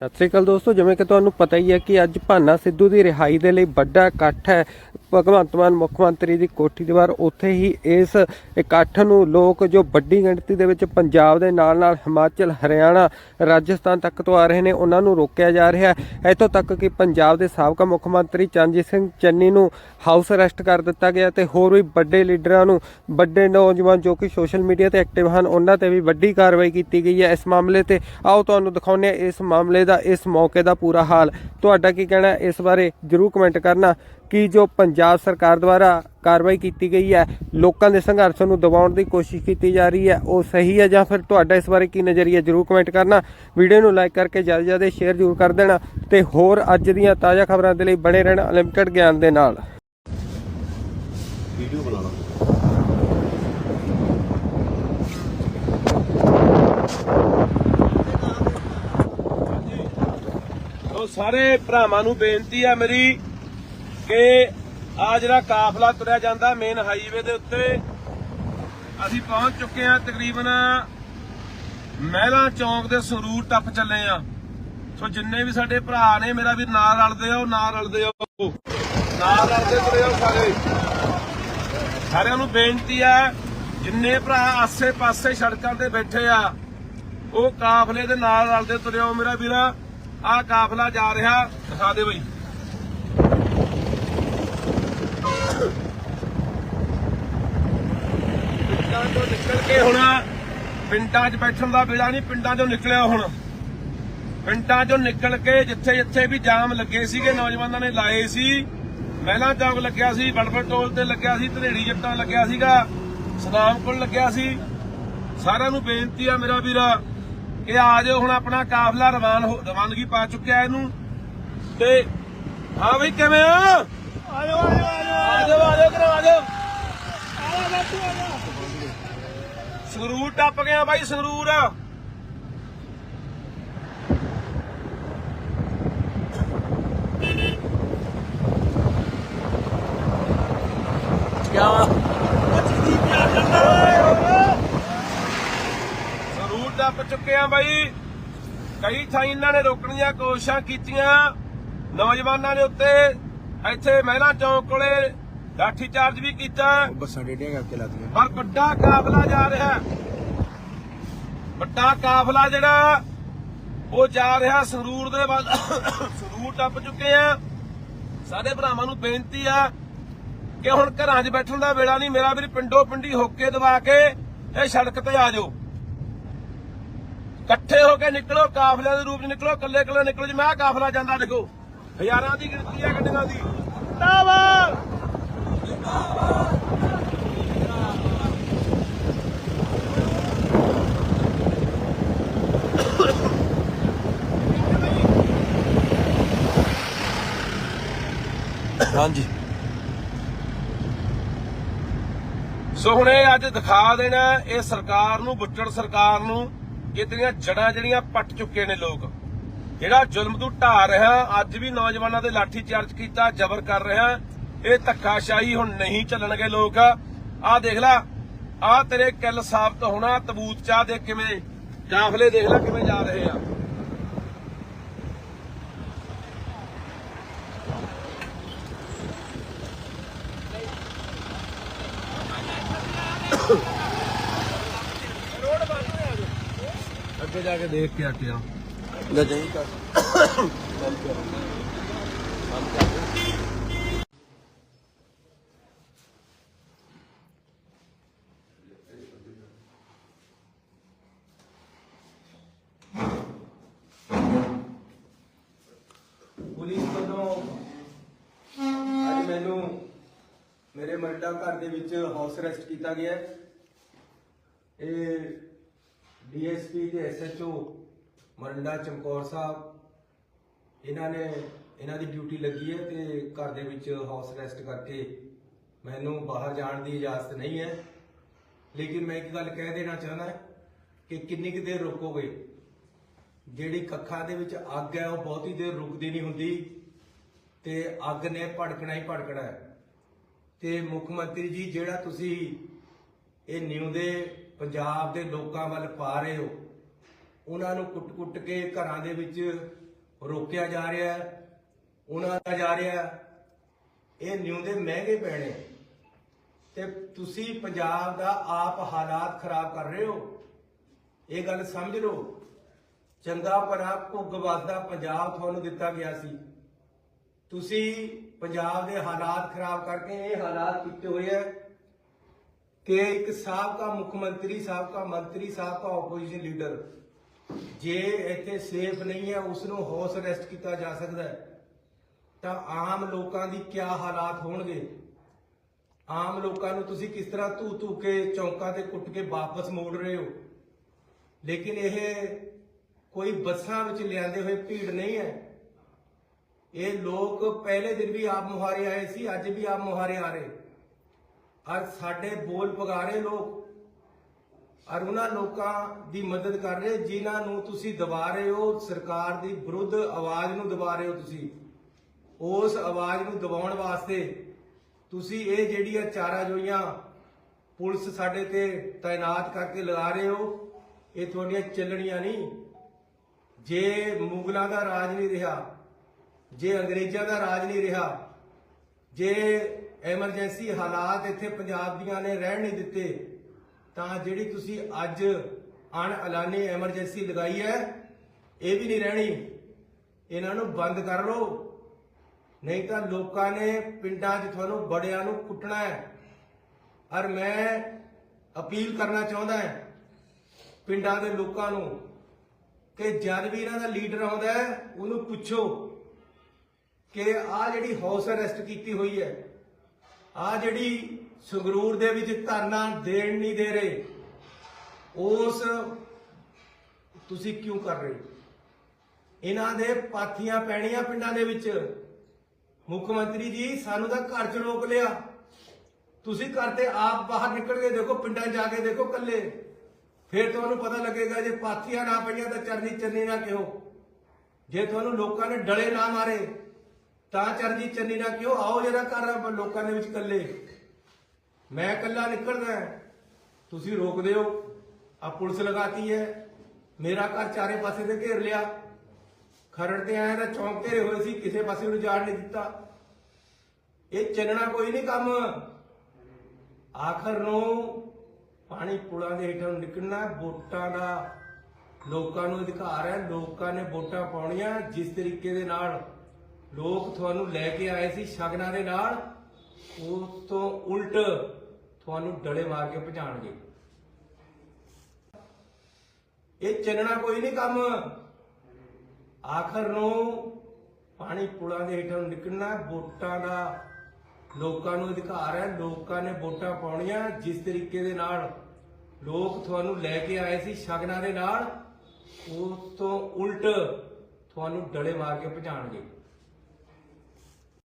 ਸਤਿ ਸ੍ਰੀ ਅਕਾਲ ਦੋਸਤੋ, ਜਿਵੇਂ ਕਿ ਤੁਹਾਨੂੰ ਪਤਾ ਹੀ ਹੈ ਕਿ ਅੱਜ ਭਾਨਾ ਸਿੱਧੂ ਦੀ ਰਿਹਾਈ ਦੇ ਲਈ ਵੱਡਾ ਇਕੱਠ ਹੈ। ਭਗਵੰਤ ਮਾਨ ਮੁੱਖ ਮੰਤਰੀ ਦੀ ਕੋਠੀ ਦੇ ਬਾਹਰ, ਉੱਥੇ ਹੀ ਇਸ ਇਕੱਠ ਨੂੰ ਲੋਕ ਜੋ ਵੱਡੀ ਗਿਣਤੀ ਦੇ ਵਿੱਚ ਪੰਜਾਬ ਦੇ ਨਾਲ ਨਾਲ ਹਿਮਾਚਲ, ਹਰਿਆਣਾ, ਰਾਜਸਥਾਨ ਤੱਕ ਤੋਂ ਆ ਰਹੇ ਨੇ, ਉਹਨਾਂ ਨੂੰ ਰੋਕਿਆ ਜਾ ਰਿਹਾ ਹੈ। ਇੱਥੋਂ ਤੱਕ ਕਿ ਪੰਜਾਬ ਦੇ ਸਾਬਕਾ ਮੁੱਖ ਮੰਤਰੀ ਚਰਨਜੀਤ ਸਿੰਘ ਚੰਨੀ ਨੂੰ ਹਾਊਸ ਅਰੈਸਟ ਕਰ ਦਿੱਤਾ ਗਿਆ ਤੇ ਹੋਰ ਵੀ ਵੱਡੇ ਲੀਡਰਾਂ ਨੂੰ, ਵੱਡੇ ਨੌਜਵਾਨ ਜੋ ਕਿ ਸੋਸ਼ਲ ਮੀਡੀਆ ਤੇ ਐਕਟਿਵ ਹਨ, ਉਹਨਾਂ ਤੇ ਵੀ ਵੱਡੀ ਕਾਰਵਾਈ ਕੀਤੀ ਗਈ ਹੈ ਇਸ ਮਾਮਲੇ ਤੇ। ਆਓ ਤੁਹਾਨੂੰ ਦਿਖਾਉਂਦੇ ਹਾਂ ਇਸ ਮਾਮਲੇ ਦਾ, ਇਸ ਮੌਕੇ ਦਾ ਪੂਰਾ ਹਾਲ। ਤੁਹਾਡਾ ਕੀ ਕਹਿਣਾ ਇਸ ਬਾਰੇ ਜਰੂਰ ਕਮੈਂਟ ਕਰਨਾ। ਕਿ ਜੋ ਪੰਜਾਬ ਸਰਕਾਰ ਦੁਆਰਾ ਕਾਰਵਾਈ ਕੀਤੀ ਗਈ ਹੈ, ਲੋਕਾਂ ਦੇ ਸੰਘਰਸ਼ ਨੂੰ ਦਬਾਉਣ ਦੀ ਕੋਸ਼ਿਸ਼ ਕੀਤੀ ਜਾ ਰਹੀ ਹੈ, ਉਹ ਸਹੀ ਹੈ ਜਾਂ ਫਿਰ ਤੁਹਾਡਾ ਇਸ ਬਾਰੇ ਕੀ ਨਜ਼ਰੀਆ ਜਰੂਰ ਕਮੈਂਟ ਕਰਨਾ। ਵੀਡੀਓ ਨੂੰ ਲਾਈਕ ਕਰਕੇ ਜ਼ਿਆਦਾ ਜ਼ਿਆਦਾ ਸ਼ੇਅਰ ਜਰੂਰ ਕਰ ਦੇਣਾ ਤੇ ਹੋਰ ਅੱਜ ਦੀਆਂ ਤਾਜ਼ਾ ਖਬਰਾਂ ਦੇ ਲਈ ਬਣੇ ਰਹਿਣਾ ਅਨਲਿਮਟਿਡ ਗਿਆਨ ਦੇ ਨਾਲ। ਵੀਡੀਓ ਬਣਾ ਸਾਰੇ ਭਰਾਵਾਂ ਨੂੰ ਬੇਨਤੀ ਹੈ ਮੇਰੀ ਕਿ ਆ ਜਿਹੜਾ ਕਾਫਲਾ ਤੁਰਿਆ ਜਾਂਦਾ ਮੇਨ ਹਾਈਵੇ ਦੇ ਉੱਤੇ, ਅਸੀਂ ਪਹੁੰਚ ਚੁੱਕੇ ਹਾਂ ਤਕਰੀਬਨ ਮਹਿਲਾ ਚੌਂਕ ਦੇ ਸਰੂਰ ਟੱਪ ਚੱਲੇ ਆ ਸੋ ਜਿੰਨੇ ਵੀ ਸਾਡੇ ਭਰਾ ਨੇ, ਮੇਰਾ ਵੀ ਨਾਲ ਰਲਦੇ ਆ, ਉਹ ਨਾਲ ਰਲਦੇ ਆ ਨਾਲ ਰਲਦੇ ਤੁਰੇ ਆ ਸਾਰੇ। ਸਾਰਿਆਂ ਨੂੰ ਬੇਨਤੀ ਆ, ਜਿੰਨੇ ਭਰਾ ਆਸੇ-ਪਾਸੇ ਸੜਕਾਂ ਤੇ ਬੈਠੇ ਆ, ਉਹ ਕਾਫਲੇ ਦੇ ਨਾਲ ਰਲਦੇ ਤੁਰਿਓ ਮੇਰਾ ਵੀਰਾ। ਆਹ ਕਾਫਲਾ ਜਾ ਰਿਹਾ, ਦਿਖਾ ਦੇ ਬਈ ਪਿੰਡਾਂ ਤੋਂ ਨਿਕਲ ਹੁਣ ਪਿੰਡਾਂ 'ਚ ਬੈਠਣ ਦਾ ਵੇਲਾ ਨਹੀਂ, ਪਿੰਡਾਂ 'ਚੋਂ ਨਿਕਲਿਆ ਹੁਣ। ਪਿੰਡਾਂ 'ਚੋਂ ਨਿਕਲ ਕੇ ਜਿੱਥੇ ਜਿੱਥੇ ਵੀ ਜਾਮ ਲੱਗੇ ਸੀਗੇ, ਨੌਜਵਾਨਾਂ ਨੇ ਲਾਏ ਸੀ। ਮਹਿਲਾ ਚੌਕ ਲੱਗਿਆ ਸੀ, ਬੜਬੜ ਟੋਲ ਤੇ ਲੱਗਿਆ ਸੀ ਧਨੇੜੀ ਜੱਟਾਂ ਲੱਗਿਆ ਸੀਗਾ ਸਨਾਮ ਕੋਲ ਲੱਗਿਆ ਸੀ। ਸਾਰਿਆਂ ਨੂੰ ਬੇਨਤੀ ਆ ਮੇਰਾ ਵੀਰਾ, ਕਿ ਆ ਜਾਓ ਹੁਣ ਆਪਣਾ ਕਾਫਲਾ ਰਵਾਨ ਰਵਾਨਗੀ ਪਾ ਚੁੱਕਿਆ ਇਹਨੂੰ। ਤੇ, ਹਾਂ ਬਈ, ਕਿਵੇਂ ਆ ਸੰਗਰੂਰ ਟੱਪ ਗਿਆ ਬਾਈ ਸੰਗਰੂਰ। ਸੰਗਰੂਰ ਟੱਪ ਚੁੱਕੇ ਆ ਬਾਈ। ਕਈ ਥਾਂ ਇਹਨਾਂ ਨੇ ਰੋਕਣ ਦੀਆਂ ਕੋਸ਼ਿਸ਼ਾਂ ਕੀਤੀਆਂ। ਨੌਜਵਾਨਾਂ ਦੇ ਉੱਤੇ ਇੱਥੇ ਮਹਿਲਾ ਚੌਂਕ ਕੋਲੇ ਲਾਠੀ ਚਾਰਜ ਵੀ ਕੀਤਾ। ਬੱਸਾਂ ਡੇਡੀਆਂ ਕਰਕੇ ਲਾਤੀਆਂ। ਪਰ ਵੱਡਾ ਕਾਫਲਾ ਜਾ ਰਿਹਾ। ਵੱਡਾ ਕਾਫਲਾ ਜਿਹੜਾ ਉਹ ਜਾ ਰਿਹਾ ਸੰਗਰੂਰ ਦੇ ਵੱਲ। ਸੰਗਰੂਰ ਟੱਪ ਚੁੱਕੇ ਆ। ਸਾਡੇ ਭਰਾਵਾਂ ਨੂੰ ਬੇਨਤੀ ਆ ਕਿ ਹੁਣ ਘਰਾਂ 'ਚ ਬੈਠਣ ਦਾ ਵੇਲਾ ਨਹੀਂ ਮੇਰਾ ਵੀ ਪਿੰਡੋ ਪਿੰਡੀ ਹੋਕੇ ਦਵਾ ਕੇ ਇਹ ਸੜਕ ਤੇ ਆ ਜਾਓ। ਇਕੱਠੇ ਹੋ ਕੇ ਨਿਕਲੋ ਕਾਫਲਿਆਂ ਦੇ ਰੂਪ 'ਚ ਨਿਕਲੋ ਕੱਲੇ ਕੱਲੇ ਨਿਕਲੋ। ਜਿਵੇਂ ਆਹ ਕਾਫਲਾ ਜਾਂਦਾ ਦੇਖੋ। ਹਜ਼ਾਰਾਂ ਦੀ ਗਿਣਤੀ ਆ ਗੱਡੀਆਂ ਦੀ। ਜਿੰਦਾਬਾਦ ਹਾਂਜੀ। ਸੋ ਹੁਣ ਇਹ ਅੱਜ ਦਿਖਾ ਦੇਣਾ ਇਹ ਸਰਕਾਰ ਨੂੰ ਬੁੱਟੜ ਸਰਕਾਰ ਨੂੰ ਇਤਨੀਆਂ ਜੜਾਂ ਜਿਹੜੀਆਂ ਪੱਟ ਚੁੱਕੇ ਨੇ ਲੋਕ। ਜਿਹੜਾ ਜ਼ੁਲਮ ਤੂੰ ਢਾ ਰਿਹਾ, ਅੱਜ ਵੀ ਨੌਜਵਾਨਾਂ ਦੇ ਲਾਠੀ ਚਾਰਜ ਕੀਤਾ, ਜ਼ਬਰ ਕਰ ਰਿਹਾ। ਇਹ ਧੱਕਾਸ਼ਾਹੀ ਹੁਣ ਨਹੀਂ ਚੱਲਣਗੇ ਲੋਕ। ਆਹ ਦੇਖ ਲੈ ਆਹ ਤੇਰੇ ਕਿੱਲ ਸਾਬਤ ਹੋਣਾ ਤਬੂਤ ਚਾਹ ਦੇ ਕਿਵੇਂ ਕਾਫਲੇ ਦੇਖ ਲੈ ਕਿਵੇਂ ਜਾ ਰਹੇ ਆ। ਅੱਗੇ ਜਾ ਕੇ ਦੇਖ ਕੇ ਹਟਿਆ। ਲੈ ਜਾਈ। ਕਰ। ਪੁਲਿਸ ਮੇਰੇ ਘਰ ਦੇ ਵਿੱਚ ਹਾਊਸ ਅਰੈਸਟ ਕੀਤਾ ਗਿਆ ਹੈ। ਇਹ ਡੀਐਸਪੀ ਤੇ ਐਸਐਚਓ ਮਰੰਡਾ ਚਮਕੌਰ ਸਾਹਿਬ, ਇਹਨਾਂ ਨੇ ਇਹਨਾਂ ਦੀ ਡਿਊਟੀ ਲੱਗੀ ਹੈ ਤੇ ਘਰ ਦੇ ਵਿੱਚ ਹਾਊਸ ਅਰੈਸਟ ਕਰਕੇ ਮੈਨੂੰ ਬਾਹਰ ਜਾਣ ਦੀ ਇਜਾਜ਼ਤ ਨਹੀਂ ਹੈ। ਲੇਕਿਨ ਮੈਂ ਇੱਕ ਗੱਲ ਕਹਿ ਦੇਣਾ ਚਾਹੁੰਦਾ ਕਿ ਕਿੰਨੀ ਕੁ ਦੇਰ ਰੁਕੋਗੇ? ਜਿਹੜੀ ਕੱਖਾਂ ਦੇ ਵਿੱਚ ਅੱਗ ਹੈ, ਉਹ ਬਹੁਤੀ ਦੇਰ ਰੁਕਦੀ ਨਹੀਂ ਹੁੰਦੀ ਤੇ ਅੱਗ ਨੇ ਭੜਕਣਾ ਹੀ ਭੜਕਣਾ ਹੈ। ਤੇ ਮੁੱਖ ਮੰਤਰੀ ਜੀ, ਜਿਹੜਾ ਤੁਸੀਂ ਇਹ ਨਿਉਂਦੇ ਪੰਜਾਬ ਦੇ ਲੋਕਾਂ ਵੱਲ ਪਾ ਰਹੇ ਹੋ, ਉਹਨਾਂ ਨੂੰ ਕੁੱਟ-ਕੁੱਟ ਕੇ ਘਰਾਂ ਦੇ ਵਿੱਚ ਰੋਕਿਆ ਜਾ ਰਿਹਾ ਹੈ, ਉਹਨਾਂ ਦਾ ਜਾ ਰਿਹਾ ਇਹ ਨਿਉਂਦੇ ਮਹਿੰਗੇ ਪੈਣੇ ਤੇ ਤੁਸੀਂ ਪੰਜਾਬ ਦਾ ਆਪ ਹਾਲਾਤ ਖਰਾਬ ਕਰ ਰਹੇ ਹੋ, ਇਹ ਗੱਲ ਸਮਝ ਲਓ। ਚੰਗਾ ਭਰਾ ਭੁੱਗ ਵਸਦਾ ਪੰਜਾਬ ਤੁਹਾਨੂੰ ਦਿੱਤਾ ਗਿਆ ਸੀ। ਤੁਸੀਂ ਪੰਜਾਬ ਦੇ ਹਾਲਾਤ ਖਰਾਬ ਕਰਕੇ ਇਹ ਹਾਲਾਤ ਕੀਤੇ ਹੋਏ ਹੈ ਕਿ ਇੱਕ ਸਾਬਕਾ ਮੁੱਖ ਮੰਤਰੀ, ਸਾਬਕਾ ਮੰਤਰੀ, ਸਾਬਕਾ ਆਪੋਜੀਸ਼ਨ ਲੀਡਰ ਜੇ ਇੱਥੇ ਸੇਫ ਨਹੀਂ ਹੈ ਉਸ ਨੂੰ ਹਾਊਸ ਅਰੈਸਟ ਕੀਤਾ ਜਾ ਸਕਦਾ ਹੈ। ਤਾਂ ਆਮ ਲੋਕਾਂ ਦੀ ਕੀ ਹਾਲਾਤ ਹੋਣਗੇ? ਆਮ ਲੋਕਾਂ ਨੂੰ ਤੁਸੀਂ ਕਿਸ ਤਰ੍ਹਾਂ ਧੂ ਧੂ ਕੇ ਚੌਂਕਾਂ ਤੇ ਕੁੱਟ ਕੇ ਵਾਪਸ ਮੋੜ ਰਹੇ ਹੋ? ਲੇਕਿਨ ਇਹ ਕੋਈ ਬੱਸਾਂ ਵਿੱਚ ਲਿਆਂਦੇ ਹੋਏ ਭੀੜ ਨਹੀਂ ਹੈ। ਇਹ ਲੋਕ ਪਹਿਲੇ ਦਿਨ ਵੀ ਆਪ ਮੁਹਾਰੇ ਆਏ ਸੀ, ਅੱਜ ਵੀ ਆਪ ਮੁਹਾਰੇ ਆ ਰਹੇ। ਅੱਜ ਸਾਡੇ ਬੋਲ ਪਗਾਰੇ ਲੋਕ ਔਰ ਉਹਨਾਂ ਲੋਕਾਂ ਦੀ ਮਦਦ ਕਰ ਰਹੇ, ਜਿਨ੍ਹਾਂ ਨੂੰ ਤੁਸੀਂ ਦਬਾ ਰਹੇ ਹੋ, ਸਰਕਾਰ ਦੀ ਵਿਰੁੱਧ ਆਵਾਜ਼ ਨੂੰ ਦਬਾ ਰਹੇ ਹੋ ਤੁਸੀਂ। ਉਸ ਆਵਾਜ਼ ਨੂੰ ਦਬਾਉਣ ਵਾਸਤੇ ਤੁਸੀਂ ਇਹ ਜਿਹੜੀਆਂ ਚਾਰਾ ਜੋਈਆਂ ਪੁਲਿਸ ਸਾਡੇ ਤੇ ਤਾਇਨਾਤ ਕਰਕੇ ਲਗਾ ਰਹੇ ਹੋ, ਇਹ ਤੁਹਾਡੀਆਂ ਚੱਲਣੀਆਂ ਨਹੀਂ। ਜੇ ਮੁਗਲਾਂ ਦਾ ਰਾਜ ਨਹੀਂ ਰਿਹਾ ਜੇ ਅੰਗਰੇਜ਼ਾਂ ਦਾ ਰਾਜ ਨਹੀਂ ਰਿਹਾ, ਜੇ ਐਮਰਜੈਂਸੀ ਹਾਲਾਤ ਇੱਥੇ ਪੰਜਾਬ ਦੀਆਂ ਨੇ ਰਹਿਣ ਨਹੀਂ ਦਿੱਤੇ, ਤਾਂ ਜਿਹੜੀ ਤੁਸੀਂ ਅੱਜ ਅਣ ਐਲਾਨੀ ਐਮਰਜੈਂਸੀ ਲਗਾਈ ਹੈ, ਇਹ ਵੀ ਨਹੀਂ ਰਹਿਣੀ। ਇਹਨਾਂ ਨੂੰ ਬੰਦ ਕਰ ਲਓ। ਨਹੀਂ ਤਾਂ ਲੋਕਾਂ ਨੇ ਪਿੰਡਾਂ 'ਚ ਤੁਹਾਨੂੰ ਬੜਿਆਂ ਨੂੰ ਕੁੱਟਣਾ ਹੈ। ਔਰ ਮੈਂ ਅਪੀਲ ਕਰਨਾ ਚਾਹੁੰਦਾ ਹਾਂ ਪਿੰਡਾਂ ਦੇ ਲੋਕਾਂ ਨੂੰ ਕਿ ਜਦ ਵੀ ਇਹਨਾਂ ਦਾ ਲੀਡਰ ਆਉਂਦਾ ਉਹਨੂੰ ਪੁੱਛੋ। ਕਿ ਆ ਜਿਹੜੀ ਹਾਊਸ ਅਰੈਸਟ ਕੀਤੀ ਹੋਈ ਹੈ ਆ ਜਿਹੜੀ ਸੰਗਰੂਰ ਦੇ ਵਿੱਚ ਧਰਨਾ ਦੇਣ ਨਹੀਂ ਦੇ ਰਹੇ, ਉਸ ਤੁਸੀਂ ਕਿਉਂ ਕਰ ਰਹੇ? ਇਹਨਾਂ ਦੇ ਪਾਥੀਆਂ ਪੈਣੀਆਂ ਪਿੰਡਾਂ ਦੇ ਵਿੱਚ। ਮੁੱਖ ਮੰਤਰੀ ਜੀ, ਸਾਨੂੰ ਤਾਂ ਘਰ 'ਚ ਰੋਕ ਲਿਆ। ਤੁਸੀਂ ਘਰ ਤੇ ਆਪ ਬਾਹਰ ਨਿਕਲ ਕੇ ਦੇਖੋ, ਪਿੰਡਾਂ 'ਚ ਜਾ ਕੇ ਦੇਖੋ ਕੱਲੇ ਫਿਰ ਤੁਹਾਨੂੰ ਪਤਾ ਲੱਗੇਗਾ, ਜੇ ਪਾਥੀਆਂ ਨਾ ਪਈਆਂ ਤਾਂ ਚਰਨੀ ਚਰਨੀ ਨਾ ਕਿਉਂ ਜੇ ਤੁਹਾਨੂੰ ਲੋਕਾਂ ਨੇ ਡਲੇ ਨਾ ਮਾਰੇ ਤਾਂ ਚਰਨੀ ਚੰਨੀ ਨਾ ਕਿਉਂ? ਆਓ ਜਰਾ ਘਰ ਲੋਕਾਂ ਦੇ ਵਿੱਚ ਇਕੱਲੇ। ਮੈਂ ਇਕੱਲਾ ਨਿਕਲਦਾ ਤੁਸੀਂ ਰੋਕਦੇ ਹੋ। ਆ ਪੁਲਿਸ ਲਗਾਤੀ ਹੈ। ਮੇਰਾ ਘਰ ਚਾਰੇ ਪਾਸੇ ਤੇ ਘੇਰ ਲਿਆ। ਖਰੜ ਤੇ ਆਇਆ ਤਾਂ ਚੌਂਕ ਘੇਰੇ ਹੋਏ ਸੀ। ਕਿਸੇ ਪਾਸੇ ਨੂੰ ਜਾਣ ਨਹੀਂ ਦਿੱਤਾ। ਇਹ ਚੱਲਣਾ ਕੋਈ ਨਹੀਂ ਕੰਮ। ਆਖਰ ਨੂੰ ਪਾਣੀ ਪੁਲਾਂ ਦੇ ਹੇਠੋਂ ਨਿਕਲਣਾ ਵੋਟਾਂ ਦਾ ਲੋਕਾਂ ਨੂੰ ਅਧਿਕਾਰ ਹੈ। ਲੋਕਾਂ ਨੇ ਵੋਟਾਂ ਪਾਉਣੀਆਂ ਜਿਸ ਤਰੀਕੇ ਦੇ ਨਾਲ। ਲੋਕ ਤੁਹਾਨੂੰ ਲੈ ਕੇ ਆਏ ਸੀ ਸ਼ਗਨਾਂ ਦੇ ਨਾਲ ਉਸ ਤੋਂ ਉਲਟ ਤੁਹਾਨੂੰ ਡਲੇ ਮਾਰ ਕੇ ਭਜਾਣਗੇ। ਇਹ ਚੱਲਣਾ ਕੋਈ ਨਹੀਂ ਕੰਮ। ਆਖਰ ਨੂੰ ਪਾਣੀ ਪੁਲਾਂ ਦੇ ਹੇਠੋਂ ਨਿਕਲਣਾ, ਵੋਟਾਂ ਦਾ ਲੋਕਾਂ ਨੂੰ ਅਧਿਕਾਰ ਹੈ, ਲੋਕਾਂ ਨੇ ਵੋਟਾਂ ਪਾਉਣੀਆਂ। ਜਿਸ ਤਰੀਕੇ ਦੇ ਨਾਲ ਲੋਕ ਤੁਹਾਨੂੰ ਲੈ ਕੇ ਆਏ ਸੀ ਸ਼ਗਨਾਂ ਦੇ ਨਾਲ ਉਸ ਤੋਂ ਉਲਟ ਤੁਹਾਨੂੰ ਡਲੇ ਮਾਰ ਕੇ ਭਜਾਣਗੇ।